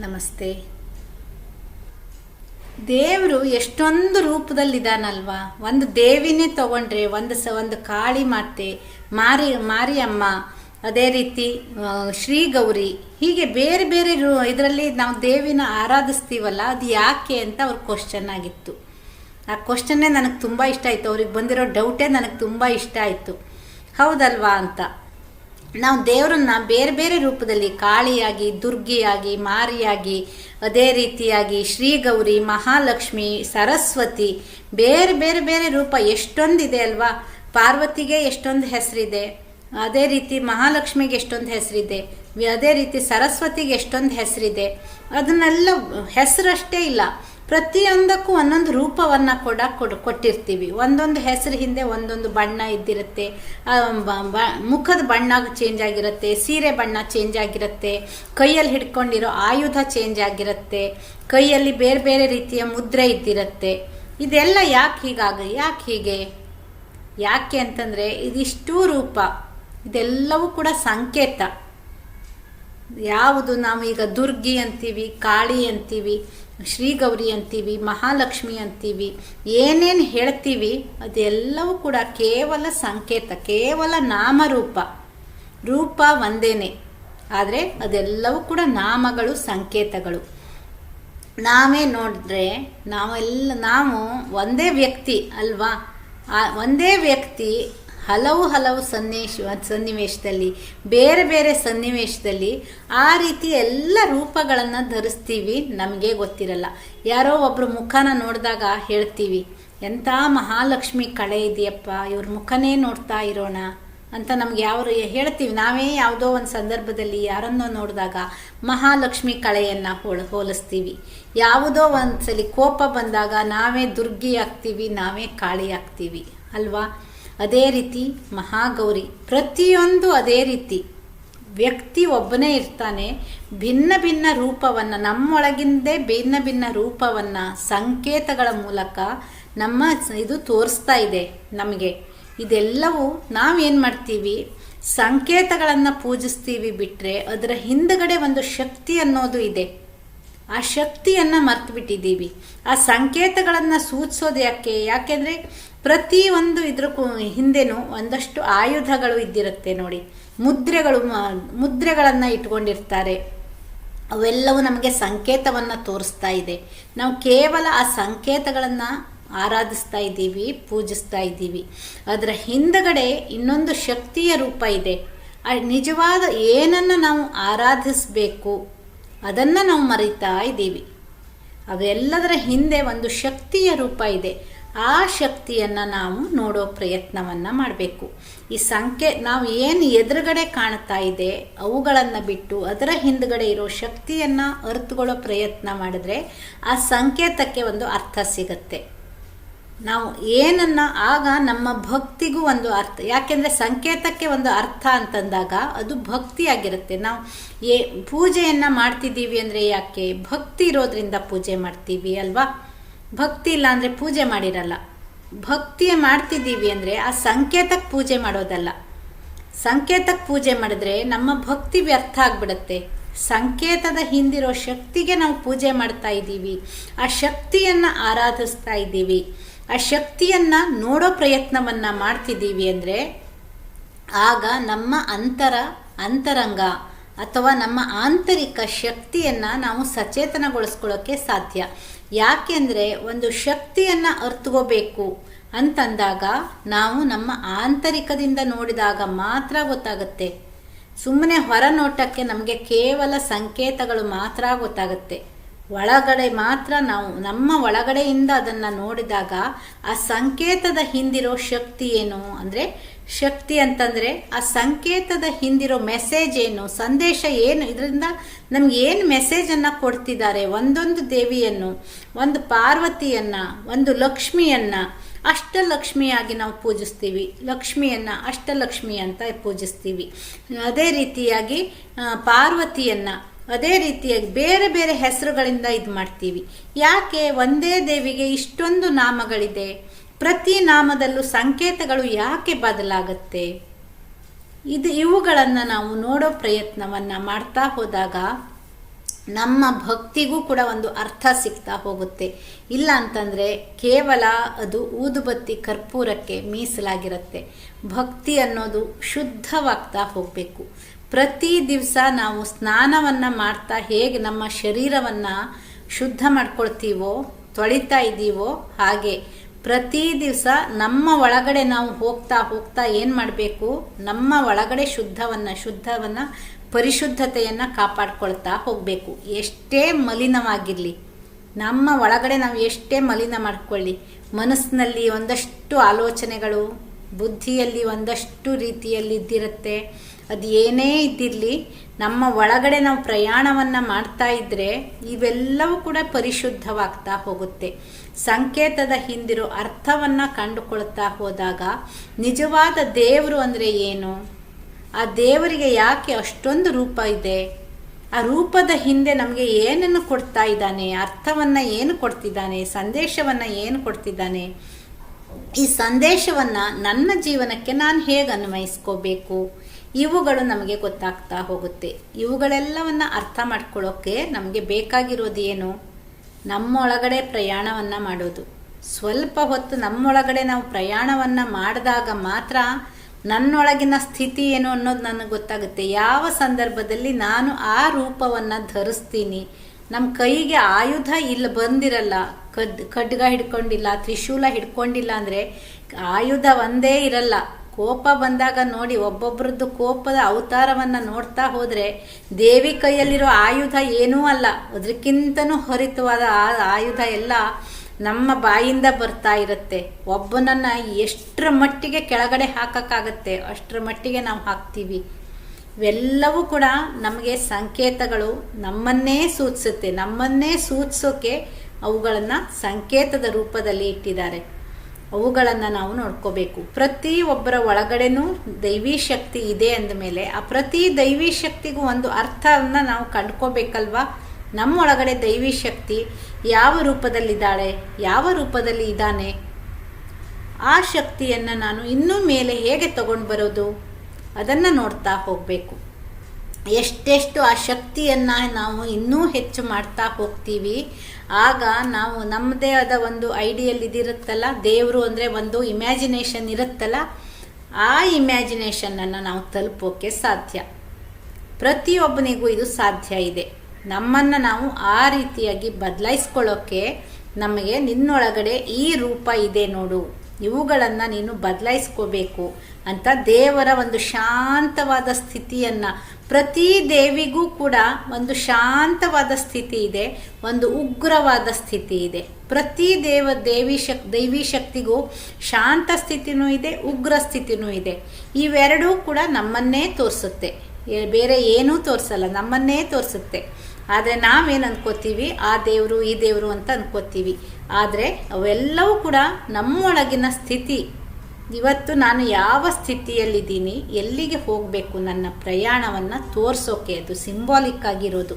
ನಮಸ್ತೆ. ದೇವರು ಎಷ್ಟೊಂದು ರೂಪದಲ್ಲಿದ್ದಾನಲ್ವಾ? ಒಂದು ದೇವಿನೇ ತಗೊಂಡ್ರೆ, ಒಂದು ಸ, ಒಂದು ಕಾಳಿ ಮಾತೆ, ಮಾರಿ, ಮಾರಿಯಮ್ಮ, ಅದೇ ರೀತಿ ಶ್ರೀ ಗೌರಿ ಹೀಗೆ ಬೇರೆ ಬೇರೆ ಇದರಲ್ಲಿ ನಾವು ದೇವಿನ ಆರಾಧಿಸ್ತೀವಲ್ಲ, ಅದು ಯಾಕೆ ಅಂತ ಅವ್ರ ಕ್ವಶನ್ ಆಗಿತ್ತು. ಆ ಕ್ವಶನ್ನೇ ನನಗೆ ತುಂಬ ಇಷ್ಟ ಆಯಿತು. ಅವ್ರಿಗೆ ಬಂದಿರೋ ಡೌಟೇ ನನಗೆ ತುಂಬ ಇಷ್ಟ ಆಯಿತು. ಹೌದಲ್ವಾ ಅಂತ. ನಾವು ದೇವರನ್ನ ಬೇರೆ ಬೇರೆ ರೂಪದಲ್ಲಿ ಕಾಳಿಯಾಗಿ, ದುರ್ಗಿಯಾಗಿ, ಮಾರಿಯಾಗಿ, ಅದೇ ರೀತಿಯಾಗಿ ಶ್ರೀ ಗೌರಿ ಮಹಾಲಕ್ಷ್ಮಿ, ಸರಸ್ವತಿ, ಬೇರೆ ಬೇರೆ ಬೇರೆ ರೂಪ ಎಷ್ಟೊಂದಿದೆ ಅಲ್ವಾ? ಪಾರ್ವತಿಗೆ ಎಷ್ಟೊಂದು ಹೆಸರಿದೆ, ಅದೇ ರೀತಿ ಮಹಾಲಕ್ಷ್ಮಿಗೆ ಎಷ್ಟೊಂದು ಹೆಸರಿದೆ, ಅದೇ ರೀತಿ ಸರಸ್ವತಿಗೆ ಎಷ್ಟೊಂದು ಹೆಸರಿದೆ, ಅದನ್ನೆಲ್ಲ ಹೆಸರಷ್ಟೇ ಇಲ್ಲ. ಪ್ರತಿಯೊಂದಕ್ಕೂ ಒಂದೊಂದು ರೂಪವನ್ನು ಕೂಡ ಕೊಡು, ಕೊಟ್ಟಿರ್ತೀವಿ. ಒಂದೊಂದು ಹೆಸರು ಹಿಂದೆ ಒಂದೊಂದು ಬಣ್ಣ ಇದ್ದಿರುತ್ತೆ. ಮುಖದ ಬಣ್ಣ ಚೇಂಜ್ ಆಗಿರುತ್ತೆ, ಸೀರೆ ಬಣ್ಣ ಚೇಂಜ್ ಆಗಿರುತ್ತೆ, ಕೈಯಲ್ಲಿ ಹಿಡ್ಕೊಂಡಿರೋ ಆಯುಧ ಚೇಂಜ್ ಆಗಿರುತ್ತೆ, ಕೈಯಲ್ಲಿ ಬೇರೆ ಬೇರೆ ರೀತಿಯ ಮುದ್ರೆ ಇದ್ದಿರುತ್ತೆ. ಇದೆಲ್ಲ ಯಾಕೆ ಹೀಗಾಗ, ಯಾಕೆ ಹೀಗೆ? ಯಾಕೆ ಅಂತಂದರೆ ಇದಿಷ್ಟೂ ರೂಪ, ಇದೆಲ್ಲವೂ ಕೂಡ ಸಂಕೇತ. ಯಾವುದು ನಾವು ಈಗ ದುರ್ಗಿ ಅಂತೀವಿ, ಕಾಳಿ ಅಂತೀವಿ ಶ್ರೀಗೌರಿ ಅಂತೀವಿ, ಮಹಾಲಕ್ಷ್ಮಿ ಅಂತೀವಿ, ಏನೇನು ಹೇಳ್ತೀವಿ, ಅದೆಲ್ಲವೂ ಕೂಡ ಕೇವಲ ಸಂಕೇತ, ಕೇವಲ ನಾಮರೂಪ. ರೂಪ ಒಂದೇನೆ. ಆದರೆ ಅದೆಲ್ಲವೂ ಕೂಡ ನಾಮಗಳು, ಸಂಕೇತಗಳು. ನಾವೇ ನೋಡಿದ್ರೆ ನಾವೆಲ್ಲ, ನಾವು ಒಂದೇ ವ್ಯಕ್ತಿ ಅಲ್ವಾ? ಆ ಒಂದೇ ವ್ಯಕ್ತಿ ಹಲವು ಹಲವು ಸನ್ನಿವೇಶ ಸನ್ನಿವೇಶದಲ್ಲಿ, ಬೇರೆ ಬೇರೆ ಸನ್ನಿವೇಶದಲ್ಲಿ ಆ ರೀತಿ ಎಲ್ಲ ರೂಪಗಳನ್ನು ಧರಿಸ್ತೀವಿ ನಮಗೆ ಗೊತ್ತಿರಲ್ಲ. ಯಾರೋ ಒಬ್ಬರು ಮುಖನ ನೋಡಿದಾಗ ಹೇಳ್ತೀವಿ, ಎಂಥ ಮಹಾಲಕ್ಷ್ಮಿ ಕಳೆ ಇದೆಯಪ್ಪ, ಇವ್ರ ಮುಖನೇ ನೋಡ್ತಾ ಇರೋಣ ಅಂತ ನಮ್ಗೆ ಯಾವ ಹೇಳ್ತೀವಿ. ನಾವೇ ಯಾವುದೋ ಒಂದು ಸಂದರ್ಭದಲ್ಲಿ ಯಾರನ್ನೋ ನೋಡಿದಾಗ ಮಹಾಲಕ್ಷ್ಮಿ ಕಳೆಯನ್ನು ಹೋಲ ಹೋಲಿಸ್ತೀವಿ. ಯಾವುದೋ ಒಂದ್ಸಲಿ ಕೋಪ ಬಂದಾಗ ನಾವೇ ದುರ್ಗಿ ಆಗ್ತೀವಿ, ನಾವೇ ಕಾಳಿ ಆಗ್ತೀವಿ. ಅಲ್ವಾ? ಅದೇ ರೀತಿ ಮಹಾಗೌರಿ. ಪ್ರತಿಯೊಂದು ಅದೇ ರೀತಿ. ವ್ಯಕ್ತಿ ಒಬ್ಬನೇ ಇರ್ತಾನೆ, ಭಿನ್ನ ಭಿನ್ನ ರೂಪವನ್ನು, ನಮ್ಮೊಳಗಿಂದೇ ಭಿನ್ನ ಭಿನ್ನ ರೂಪವನ್ನು, ಸಂಕೇತಗಳ ಮೂಲಕ ನಮ್ಮ ಇದು ತೋರಿಸ್ತಾ ಇದೆ ನಮಗೆ. ಇದೆಲ್ಲವೂ ನಾವೇನು ಮಾಡ್ತೀವಿ? ಸಂಕೇತಗಳನ್ನು ಪೂಜಿಸ್ತೀವಿ ಬಿಟ್ಟರೆ ಅದರ ಹಿಂದಗಡೆ ಒಂದು ಶಕ್ತಿ ಅನ್ನೋದು ಇದೆ. ಆ ಶಕ್ತಿಯನ್ನು ಮರ್ತು ಬಿಟ್ಟಿದ್ದೀವಿ ಆ ಸಂಕೇತಗಳನ್ನು ಸೂಚಿಸೋದು ಯಾಕೆ? ಯಾಕೆಂದರೆ ಒಂದು ಇದ್ರ ಕು- ಹಿಂದೆನೂ ಒಂದಷ್ಟು ಆಯುಧಗಳು ಇದ್ದಿರುತ್ತೆ ನೋಡಿ. ಮುದ್ರೆಗಳು ಮುದ್ರೆಗಳನ್ನು ಇಟ್ಕೊಂಡಿರ್ತಾರೆ. ಅವೆಲ್ಲವೂ ನಮಗೆ ಸಂಕೇತವನ್ನು ತೋರಿಸ್ತಾ ಇದೆ. ನಾವು ಕೇವಲ ಆ ಸಂಕೇತಗಳನ್ನು ಆರಾಧಿಸ್ತಾ ಇದ್ದೀವಿ, ಪೂಜಿಸ್ತಾ ಇದ್ದೀವಿ. ಅದರ ಹಿಂದಗಡೆ ಇನ್ನೊಂದು ಶಕ್ತಿಯ ರೂಪ ಇದೆ. ನಿಜವಾದ ಏನನ್ನು ನಾವು ಆರಾಧಿಸಬೇಕು? ಅದನ್ನು ನಾವು ಮರಿತಾ ಇದ್ದೀವಿ. ಅವೆಲ್ಲದರ ಹಿಂದೆ ಒಂದು ಶಕ್ತಿಯ ರೂಪ ಇದೆ. ಆ ಶಕ್ತಿಯನ್ನು ನಾವು ನೋಡೋ ಪ್ರಯತ್ನವನ್ನು ಮಾಡಬೇಕು. ಈ ಸಂಖ್ಯೆ ನಾವು ಏನು ಎದುರುಗಡೆ ಕಾಣ್ತಾ ಇದೆ, ಅವುಗಳನ್ನು ಬಿಟ್ಟು ಅದರ ಹಿಂದುಗಡೆ ಇರೋ ಶಕ್ತಿಯನ್ನು ಅರ್ಥಕೊಳ್ಳೋ ಪ್ರಯತ್ನ ಮಾಡಿದ್ರೆ ಆ ಸಂಕೇತಕ್ಕೆ ಒಂದು ಅರ್ಥ ಸಿಗತ್ತೆ. ನಾವು ಏನನ್ನ ಆಗ ನಮ್ಮ ಭಕ್ತಿಗೂ ಒಂದು ಅರ್ಥ. ಯಾಕೆಂದರೆ ಸಂಕೇತಕ್ಕೆ ಒಂದು ಅರ್ಥ ಅಂತಂದಾಗ ಅದು ಭಕ್ತಿಯಾಗಿರುತ್ತೆ. ನಾವು ಏ ಪೂಜೆಯನ್ನು ಮಾಡ್ತಿದ್ದೀವಿ ಅಂದರೆ ಯಾಕೆ? ಭಕ್ತಿ ಇರೋದ್ರಿಂದ ಪೂಜೆ ಮಾಡ್ತೀವಿ ಅಲ್ವಾ? ಭಕ್ತಿ ಇಲ್ಲ ಅಂದ್ರೆ ಪೂಜೆ ಮಾಡಿರಲ್ಲ. ಭಕ್ತಿ ಮಾಡ್ತಿದ್ದೀವಿ ಅಂದರೆ ಆ ಸಂಕೇತಕ್ಕೆ ಪೂಜೆ ಮಾಡೋದಲ್ಲ. ಸಂಕೇತಕ್ಕೆ ಪೂಜೆ ಮಾಡಿದ್ರೆ ನಮ್ಮ ಭಕ್ತಿ ವ್ಯರ್ಥ ಆಗಿಬಿಡುತ್ತೆ. ಸಂಕೇತದ ಹಿಂದಿರೋ ಶಕ್ತಿಗೆ ನಾವು ಪೂಜೆ ಮಾಡ್ತಾ ಇದ್ದೀವಿ. ಆ ಶಕ್ತಿಯನ್ನು ಆರಾಧಿಸ್ತಾ ಇದ್ದೀವಿ. ಆ ಶಕ್ತಿಯನ್ನು ನೋಡೋ ಪ್ರಯತ್ನವನ್ನು ಮಾಡ್ತಿದ್ದೀವಿ ಅಂದರೆ ಆಗ ನಮ್ಮ ಅಂತರ, ಅಂತರಂಗ ಅಥವಾ ನಮ್ಮ ಆಂತರಿಕ ಶಕ್ತಿಯನ್ನು ನಾವು ಸಚೇತನಗೊಳಿಸ್ಕೊಳ್ಳೋಕ್ಕೆ ಸಾಧ್ಯ. ಯಾಕೆಂದರೆ ಒಂದು ಶಕ್ತಿಯನ್ನು ಅರ್ಥಗೋಬೇಕು ಅಂತಂದಾಗ ನಾವು ನಮ್ಮ ಆಂತರಿಕದಿಂದ ನೋಡಿದಾಗ ಮಾತ್ರ ಗೊತ್ತಾಗುತ್ತೆ. ಸುಮ್ಮನೆ ಹೊರ ನೋಟಕ್ಕೆ ನಮಗೆ ಕೇವಲ ಸಂಕೇತಗಳು ಮಾತ್ರ ಗೊತ್ತಾಗುತ್ತೆ. ಒಳಗಡೆ ಮಾತ್ರ ನಾವು, ನಮ್ಮ ಒಳಗಡೆಯಿಂದ ಅದನ್ನು ನೋಡಿದಾಗ ಆ ಸಂಕೇತದ ಹಿಂದಿರೋ ಶಕ್ತಿ ಏನು? ಅಂದರೆ ಶಕ್ತಿ ಅಂತಂದರೆ ಆ ಸಂಕೇತದ ಹಿಂದಿರೋ ಮೆಸೇಜ್ ಏನು? ಸಂದೇಶ ಏನು? ಇದರಿಂದ ನಮ್ಗೆ ಏನು ಮೆಸೇಜನ್ನು ಕೊಡ್ತಿದ್ದಾರೆ? ಒಂದೊಂದು ದೇವಿಯನ್ನು, ಒಂದು ಪಾರ್ವತಿಯನ್ನು, ಒಂದು ಲಕ್ಷ್ಮಿಯನ್ನು ಅಷ್ಟಲಕ್ಷ್ಮಿಯಾಗಿ ನಾವು ಪೂಜಿಸ್ತೀವಿ. ಲಕ್ಷ್ಮಿಯನ್ನು ಅಷ್ಟಲಕ್ಷ್ಮಿ ಅಂತ ಪೂಜಿಸ್ತೀವಿ. ಅದೇ ರೀತಿಯಾಗಿ ಪಾರ್ವತಿಯನ್ನು ಅದೇ ರೀತಿಯಾಗಿ ಬೇರೆ ಬೇರೆ ಹೆಸರುಗಳಿಂದ ಇದು ಮಾಡ್ತೀವಿ. ಯಾಕೆ? ಒಂದೇ ದೇವಿಗೆ ಇಷ್ಟೊಂದು ನಾಮಗಳಿದೆ. ಪ್ರತಿ ನಾಮದಲ್ಲೂ ಸಂಕೇತಗಳು ಯಾಕೆ ಬದಲಾಗುತ್ತೆ? ಇದು ಇವುಗಳನ್ನು ನಾವು ನೋಡೋ ಪ್ರಯತ್ನವನ್ನು ಮಾಡ್ತಾ ಹೋದಾಗ ನಮ್ಮ ಭಕ್ತಿಗೂ ಕೂಡ ಒಂದು ಅರ್ಥ ಸಿಗ್ತಾ ಹೋಗುತ್ತೆ. ಇಲ್ಲ ಅಂತಂದರೆ ಕೇವಲ ಅದು ಊದುಬತ್ತಿ ಕರ್ಪೂರಕ್ಕೆ ಮೀಸಲಾಗಿರುತ್ತೆ. ಭಕ್ತಿ ಅನ್ನೋದು ಶುದ್ಧವಾಗ್ತಾ ಹೋಗಬೇಕು. ಪ್ರತಿ ದಿವಸ ನಾವು ಸ್ನಾನವನ್ನು ಮಾಡ್ತಾ ಹೇಗೆ ನಮ್ಮ ಶರೀರವನ್ನು ಶುದ್ಧ ಮಾಡ್ಕೊಳ್ತೀವೋ, ತೊಳಿತಾ ಇದ್ದೀವೋ ಹಾಗೆ ಪ್ರತಿ ದಿವಸ ನಮ್ಮ ಒಳಗಡೆ ನಾವು ಹೋಗ್ತಾ ಹೋಗ್ತಾ ಏನು ಮಾಡಬೇಕು? ನಮ್ಮ ಒಳಗಡೆ ಶುದ್ಧವನ್ನು ಶುದ್ಧವನ್ನು, ಪರಿಶುದ್ಧತೆಯನ್ನು ಕಾಪಾಡ್ಕೊಳ್ತಾ ಹೋಗಬೇಕು. ಎಷ್ಟೇ ಮಲಿನವಾಗಿರಲಿ, ನಮ್ಮ ಒಳಗಡೆ ನಾವು ಎಷ್ಟೇ ಮಲಿನ ಮಾಡ್ಕೊಳ್ಳಿ, ಮನಸ್ಸಿನಲ್ಲಿ ಒಂದಷ್ಟು ಆಲೋಚನೆಗಳು, ಬುದ್ಧಿಯಲ್ಲಿ ಒಂದಷ್ಟು ರೀತಿಯಲ್ಲಿ ಇದ್ದಿರುತ್ತೆ. ಅದು ಏನೇ ಇದ್ದಿರಲಿ, ನಮ್ಮ ಒಳಗಡೆ ನಾವು ಪ್ರಯಾಣವನ್ನು ಮಾಡ್ತಾ ಇದ್ದರೆ ಇವೆಲ್ಲವೂ ಕೂಡ ಪರಿಶುದ್ಧವಾಗ್ತಾ ಹೋಗುತ್ತೆ. ಸಂಕೇತದ ಹಿಂದಿರೋ ಅರ್ಥವನ್ನು ಕಂಡುಕೊಳ್ತಾ ಹೋದಾಗ ನಿಜವಾದ ದೇವರು ಅಂದರೆ ಏನು? ಆ ದೇವರಿಗೆ ಯಾಕೆ ಅಷ್ಟೊಂದು ರೂಪ ಇದೆ? ಆ ರೂಪದ ಹಿಂದೆ ನಮಗೆ ಏನನ್ನು ಕೊಡ್ತಾ ಇದ್ದಾನೆ? ಅರ್ಥವನ್ನು ಏನು ಕೊಡ್ತಿದ್ದಾನೆ? ಸಂದೇಶವನ್ನು ಏನು ಕೊಡ್ತಿದ್ದಾನೆ? ಈ ಸಂದೇಶವನ್ನು ನನ್ನ ಜೀವನಕ್ಕೆ ನಾನು ಹೇಗೆ ಅನ್ವಯಿಸ್ಕೋಬೇಕು? ಇವುಗಳು ನಮಗೆ ಗೊತ್ತಾಗ್ತಾ ಹೋಗುತ್ತೆ. ಇವುಗಳೆಲ್ಲವನ್ನು ಅರ್ಥ ಮಾಡ್ಕೊಳ್ಳೋಕ್ಕೆ ನಮಗೆ ಬೇಕಾಗಿರೋದು ಏನು? ನಮ್ಮೊಳಗಡೆ ಪ್ರಯಾಣವನ್ನು ಮಾಡೋದು. ಸ್ವಲ್ಪ ಹೊತ್ತು ನಮ್ಮೊಳಗಡೆ ನಾವು ಪ್ರಯಾಣವನ್ನು ಮಾಡಿದಾಗ ಮಾತ್ರ ನನ್ನೊಳಗಿನ ಸ್ಥಿತಿ ಏನು ಅನ್ನೋದು ನನಗೆ ಗೊತ್ತಾಗುತ್ತೆ. ಯಾವ ಸಂದರ್ಭದಲ್ಲಿ ನಾನು ಆ ರೂಪವನ್ನು ಧರಿಸ್ತೀನಿ? ನಮ್ಮ ಕೈಗೆ ಆಯುಧ ಇಲ್ಲಿ ಬಂದಿರಲ್ಲ, ಕಡ್, ಖಡ್ಗ ಹಿಡ್ಕೊಂಡಿಲ್ಲ, ತ್ರಿಶೂಲ ಹಿಡ್ಕೊಂಡಿಲ್ಲ ಅಂದರೆ ಆಯುಧ ಒಂದೇ ಇರಲ್ಲ. ಕೋಪ ಬಂದಾಗ ನೋಡಿ ಒಬ್ಬೊಬ್ಬರದ್ದು ಕೋಪದ ಅವತಾರವನ್ನು ನೋಡ್ತಾ ಹೋದರೆ ದೇವಿ ಕೈಯಲ್ಲಿರೋ ಆಯುಧ ಏನೂ ಅಲ್ಲ. ಅದಕ್ಕಿಂತನೂ ಹರಿತವಾದ ಆಯುಧ ಎಲ್ಲ ನಮ್ಮ ಬಾಯಿಂದ ಬರ್ತಾ ಇರುತ್ತೆ. ಒಬ್ಬನನ್ನು ಎಷ್ಟರ ಮಟ್ಟಿಗೆ ಕೆಳಗಡೆ ಹಾಕೋಕ್ಕಾಗತ್ತೆ ಅಷ್ಟರ ಮಟ್ಟಿಗೆ ನಾವು ಹಾಕ್ತೀವಿ. ಇವೆಲ್ಲವೂ ಕೂಡ ನಮಗೆ ಸಂಕೇತಗಳು ನಮ್ಮನ್ನೇ ಸೂಚಿಸುತ್ತೆ. ನಮ್ಮನ್ನೇ ಸೂಚಿಸೋಕೆ ಅವುಗಳನ್ನು ಸಂಕೇತದ ರೂಪದಲ್ಲಿ ಇಟ್ಟಿದ್ದಾರೆ. ಅವುಗಳನ್ನು ನಾವು ನೋಡ್ಕೋಬೇಕು. ಪ್ರತಿ ಒಬ್ಬರ ಒಳಗಡೆನೂ ದೈವಿ ಶಕ್ತಿ ಇದೆ ಅಂದಮೇಲೆ ಆ ಪ್ರತಿ ದೈವಿ ಶಕ್ತಿಗೂ ಒಂದು ಅರ್ಥವನ್ನು ನಾವು ಕಂಡ್ಕೋಬೇಕಲ್ವಾ? ನಮ್ಮೊಳಗಡೆ ದೈವಿ ಶಕ್ತಿ ಯಾವ ರೂಪದಲ್ಲಿದ್ದಾಳೆ? ಯಾವ ರೂಪದಲ್ಲಿ ಇದ್ದಾನೆ? ಆ ಶಕ್ತಿಯನ್ನು ನಾನು ಇನ್ನೂ ಮೇಲೆ ಹೇಗೆ ತಗೊಂಡು ಬರೋದು ಅದನ್ನು ನೋಡ್ತಾ ಹೋಗಬೇಕು. ಎಷ್ಟೆಷ್ಟು ಆ ಶಕ್ತಿಯನ್ನು ನಾವು ಇನ್ನೂ ಹೆಚ್ಚು ಮಾಡ್ತಾ ಹೋಗ್ತೀವಿ, ಆಗ ನಾವು ನಮ್ಮದೇ ಆದ ಒಂದು ಐಡಿಯಲ್ ಇದಿರುತ್ತಲ್ಲ, ದೇವರು ಅಂದರೆ ಒಂದು ಇಮ್ಯಾಜಿನೇಷನ್ ಇರುತ್ತಲ್ಲ, ಆ ಇಮ್ಯಾಜಿನೇಷನನ್ನು ನಾವು ತಲುಪೋಕ್ಕೆ ಸಾಧ್ಯ. ಪ್ರತಿಯೊಬ್ಬನಿಗೂ ಇದು ಸಾಧ್ಯ ಇದೆ. ನಮ್ಮನ್ನು ನಾವು ಆ ರೀತಿಯಾಗಿ ಬದಲಾಯಿಸ್ಕೊಳ್ಳೋಕ್ಕೆ ನಮಗೆ ನಿನ್ನೊಳಗಡೆ ಈ ರೂಪ ಇದೆ ನೋಡು. ಇವುಗಳನ್ನು ನೀನು ಬದಲಾಯಿಸ್ಕೋಬೇಕು ಅಂತ ದೇವರ ಒಂದು ಶಾಂತವಾದ ಸ್ಥಿತಿಯನ್ನು ಪ್ರತಿ ದೇವಿಗೂ ಕೂಡ ಒಂದು ಶಾಂತವಾದ ಸ್ಥಿತಿ ಇದೆ, ಒಂದು ಉಗ್ರವಾದ ಸ್ಥಿತಿ ಇದೆ. ಪ್ರತಿ ದೇವ, ದೇವಿ ಶಕ್, ದೈವಿ ಶಕ್ತಿಗೂ ಶಾಂತ ಸ್ಥಿತಿನೂ ಇದೆ, ಉಗ್ರ ಸ್ಥಿತಿನೂ ಇದೆ. ಇವೆರಡೂ ಕೂಡ ನಮ್ಮನ್ನೇ ತೋರಿಸುತ್ತೆ. ಬೇರೆ ಏನೂ ತೋರಿಸಲ್ಲ, ನಮ್ಮನ್ನೇ ತೋರಿಸುತ್ತೆ. ಆದರೆ ನಾವೇನು ಅಂದ್ಕೋತೀವಿ ಆ ದೇವರು, ಈ ದೇವರು ಅಂತ ಅಂದ್ಕೋತೀವಿ ಆದರೆ ಅವೆಲ್ಲವೂ ಕೂಡ ನಮ್ಮೊಳಗಿನ ಸ್ಥಿತಿ. ಇವತ್ತು ನಾನು ಯಾವ ಸ್ಥಿತಿಯಲ್ಲಿದ್ದೀನಿ, ಎಲ್ಲಿಗೆ ಹೋಗಬೇಕು ನನ್ನ ಪ್ರಯಾಣವನ್ನು ತೋರಿಸೋಕೆ, ಅದು ಸಿಂಬಾಲಿಕ್ ಆಗಿರೋದು.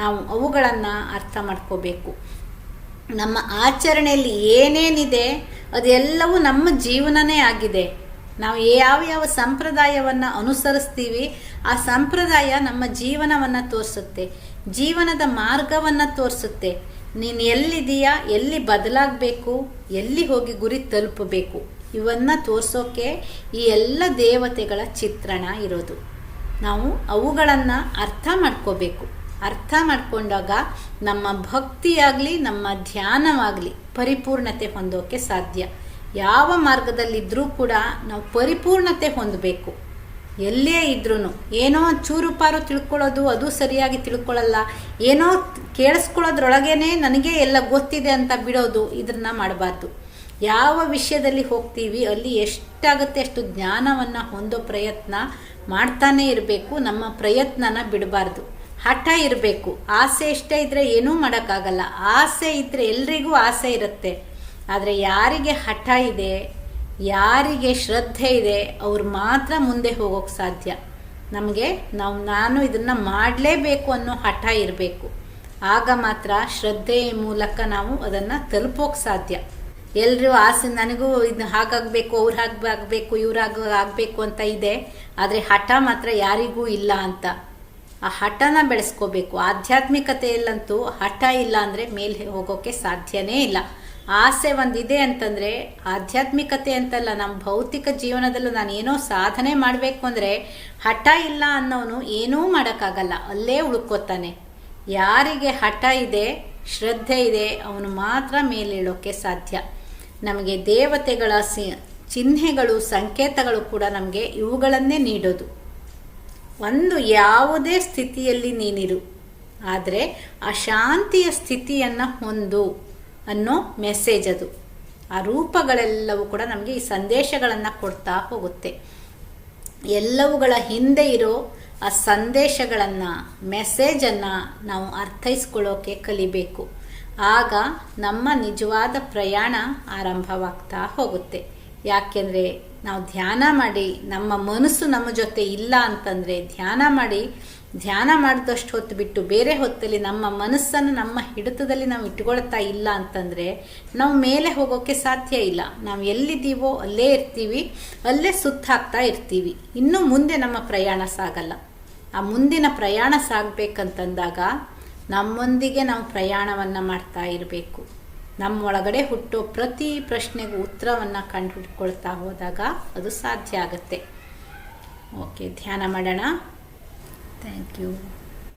ನಾವು ಅವುಗಳನ್ನು ಅರ್ಥ ಮಾಡ್ಕೋಬೇಕು. ನಮ್ಮ ಆಚರಣೆಯಲ್ಲಿ ಏನೇನಿದೆ, ಅದೆಲ್ಲವೂ ನಮ್ಮ ಜೀವನನೇ ಆಗಿದೆ. ನಾವು ಯಾವ ಯಾವ ಸಂಪ್ರದಾಯವನ್ನು ಅನುಸರಿಸ್ತೀವಿ, ಆ ಸಂಪ್ರದಾಯ ನಮ್ಮ ಜೀವನವನ್ನು ತೋರಿಸುತ್ತೆ, ಜೀವನದ ಮಾರ್ಗವನ್ನು ತೋರಿಸುತ್ತೆ. ನೀನು ಎಲ್ಲಿದೆಯಾ ಎಲ್ಲಿ ಬದಲಾಗಬೇಕು, ಎಲ್ಲಿ ಹೋಗಿ ಗುರಿ ತಲುಪಬೇಕು, ಇವನ್ನು ತೋರಿಸೋಕೆ ಈ ಎಲ್ಲ ದೇವತೆಗಳ ಚಿತ್ರಣ ಇರೋದು. ನಾವು ಅವುಗಳನ್ನು ಅರ್ಥ ಮಾಡ್ಕೋಬೇಕು. ಅರ್ಥ ಮಾಡಿಕೊಂಡಾಗ ನಮ್ಮ ಭಕ್ತಿಯಾಗಲಿ, ನಮ್ಮ ಧ್ಯಾನವಾಗಲಿ ಪರಿಪೂರ್ಣತೆ ಹೊಂದೋಕೆ ಸಾಧ್ಯ. ಯಾವ ಮಾರ್ಗದಲ್ಲಿದ್ದರೂ ಕೂಡ ನಾವು ಪರಿಪೂರ್ಣತೆ ಹೊಂದಬೇಕು. ಎಲ್ಲೇ ಇದ್ರೂ ಏನೋ ಚೂರು ಪಾರು ತಿಳ್ಕೊಳ್ಳೋದು, ಅದು ಸರಿಯಾಗಿ ತಿಳ್ಕೊಳ್ಳಲ್ಲ, ಏನೋ ಕೇಳಿಸ್ಕೊಳ್ಳೋದ್ರೊಳಗೇನೆ ನನಗೆ ಎಲ್ಲ ಗೊತ್ತಿದೆ ಅಂತ ಬಿಡೋದು ಇದನ್ನು ಮಾಡಬಾರ್ದು. ಯಾವ ವಿಷಯದಲ್ಲಿ ಹೋಗ್ತೀವಿ, ಅಲ್ಲಿ ಎಷ್ಟಾಗುತ್ತೆ ಅಷ್ಟು ಜ್ಞಾನವನ್ನು ಹೊಂದೋ ಪ್ರಯತ್ನ ಮಾಡ್ತಾನೇ ಇರಬೇಕು, ನಮ್ಮ ಪ್ರಯತ್ನನ ಬಿಡಬಾರ್ದು. ಹಠ ಇರಬೇಕು, ಆಸೆ ಇಷ್ಟೇ ಇದ್ದರೆ ಏನೂ ಮಾಡೋಕ್ಕಾಗಲ್ಲ. ಆಸೆ ಇದ್ದರೆ ಎಲ್ರಿಗೂ ಆಸೆ ಇರುತ್ತೆ. ಆದರೆ ಯಾರಿಗೆ ಹಠ ಇದೆ, ಯಾರಿಗೆ ಶ್ರದ್ಧೆ ಇದೆ, ಅವ್ರು ಮಾತ್ರ ಮುಂದೆ ಹೋಗೋಕೆ ಸಾಧ್ಯ. ನಮಗೆ ನಾವು, ನಾನು ಇದನ್ನು ಮಾಡಲೇಬೇಕು ಅನ್ನೋ ಹಠ ಇರಬೇಕು. ಆಗ ಮಾತ್ರ ಶ್ರದ್ಧೆಯ ಮೂಲಕ ನಾವು ಅದನ್ನು ತಲುಪೋಕೆ ಸಾಧ್ಯ. ಎಲ್ಲರೂ ಆಸೆ, ನನಗೂ ಇದು ಹಾಗಾಗಬೇಕು, ಅವ್ರು ಹಾಗಾಗಬೇಕು ಇವ್ರು ಹಾಗೆ ಆಗಬೇಕು ಅಂತ ಇದೆ. ಆದರೆ ಹಠ ಮಾತ್ರ ಯಾರಿಗೂ ಇಲ್ಲ ಅಂತ. ಆ ಹಠನ ಬೆಳೆಸ್ಕೋಬೇಕು. ಆಧ್ಯಾತ್ಮಿಕತೆಯಲ್ಲಂತೂ ಹಠ ಇಲ್ಲ ಅಂದರೆ ಮೇಲೆ ಹೋಗೋಕ್ಕೆ ಸಾಧ್ಯನೇ ಇಲ್ಲ. ಆಸೆ ಒಂದಿದೆ ಅಂತಂದರೆ ಆಧ್ಯಾತ್ಮಿಕತೆ ಅಂತಲ್ಲ ನಮ್ಮ ಭೌತಿಕ ಜೀವನದಲ್ಲೂ ನಾನು ಏನೋ ಸಾಧನೆ ಮಾಡಬೇಕು ಅಂದರೆ ಹಠ ಇಲ್ಲ ಅನ್ನೋನು ಏನೂ ಮಾಡೋಕ್ಕಾಗಲ್ಲ. ಅಲ್ಲೇ ಉಳ್ಕೋತಾನೆ. ಯಾರಿಗೆ ಹಠ ಇದೆ, ಶ್ರದ್ಧೆ ಇದೆ, ಅವನು ಮಾತ್ರ ಮೇಲೇಳೋಕ್ಕೆ ಸಾಧ್ಯ. ನಮಗೆ ದೇವತೆಗಳ ಸಿ, ಚಿಹ್ನೆಗಳು, ಸಂಕೇತಗಳು ಕೂಡ ನಮಗೆ ಇವುಗಳನ್ನೇ ನೀಡೋದು. ಒಂದು ಯಾವುದೇ ಸ್ಥಿತಿಯಲ್ಲಿ ನೀನಿರು. ಆದರೆ ಆ ಶಾಂತಿಯ ಸ್ಥಿತಿಯನ್ನು ಹೊಂದು ಅನ್ನೋ ಮೆಸೇಜ್ ಅದು. ಆ ರೂಪಗಳೆಲ್ಲವೂ ಕೂಡ ನಮಗೆ ಈ ಸಂದೇಶಗಳನ್ನು ಕೊಡ್ತಾ ಹೋಗುತ್ತೆ. ಎಲ್ಲವುಗಳ ಹಿಂದೆ ಇರೋ ಆ ಸಂದೇಶಗಳನ್ನು ಮೆಸೇಜನ್ನು ನಾವು ಅರ್ಥೈಸ್ಕೊಳ್ಳೋಕೆ ಕಲಿಬೇಕು. ಆಗ ನಮ್ಮ ನಿಜವಾದ ಪ್ರಯಾಣ ಆರಂಭವಾಗ್ತಾ ಹೋಗುತ್ತೆ. ಯಾಕೆಂದರೆ ನಾವು ಧ್ಯಾನ ಮಾಡಿ, ನಮ್ಮ ಮನಸ್ಸು ನಮ್ಮ ಜೊತೆ ಇಲ್ಲ ಅಂತಂದರೆ ಧ್ಯಾನ ಮಾಡಿ, ಧ್ಯಾನ ಮಾಡಿದಷ್ಟು ಹೊತ್ತು ಬಿಟ್ಟು ಬೇರೆ ಹೊತ್ತಲ್ಲಿ ನಮ್ಮ ಮನಸ್ಸನ್ನು ನಮ್ಮ ಹಿಡಿತದಲ್ಲಿ ನಾವು ಇಟ್ಕೊಳ್ತಾ ಇಲ್ಲ ಅಂತಂದರೆ ನಾವು ಮೇಲೆ ಹೋಗೋಕ್ಕೆ ಸಾಧ್ಯ ಇಲ್ಲ. ನಾವು ಎಲ್ಲಿದ್ದೀವೋ ಅಲ್ಲೇ ಇರ್ತೀವಿ, ಅಲ್ಲೇ ಸುತ್ತಾಕ್ತಾ ಇರ್ತೀವಿ. ಇನ್ನು ಮುಂದೆ ನಮ್ಮ ಪ್ರಯಾಣ ಸಾಗಲ್ಲ. ಆ ಮುಂದಿನ ಪ್ರಯಾಣ ಸಾಗಬೇಕಂತಂದಾಗ ನಮ್ಮೊಂದಿಗೆ ನಾವು ಪ್ರಯಾಣವನ್ನು ಮಾಡ್ತಾ ಇರಬೇಕು. ನಮ್ಮೊಳಗಡೆ ಹುಟ್ಟೋ ಪ್ರತಿ ಪ್ರಶ್ನೆಗೂ ಉತ್ತರವನ್ನು ಕಂಡುಹಿಡ್ಕೊಳ್ತಾ ಹೋದಾಗ ಅದು ಸಾಧ್ಯ ಆಗುತ್ತೆ. ಓಕೆ ಧ್ಯಾನ ಮಾಡೋಣ. Thank you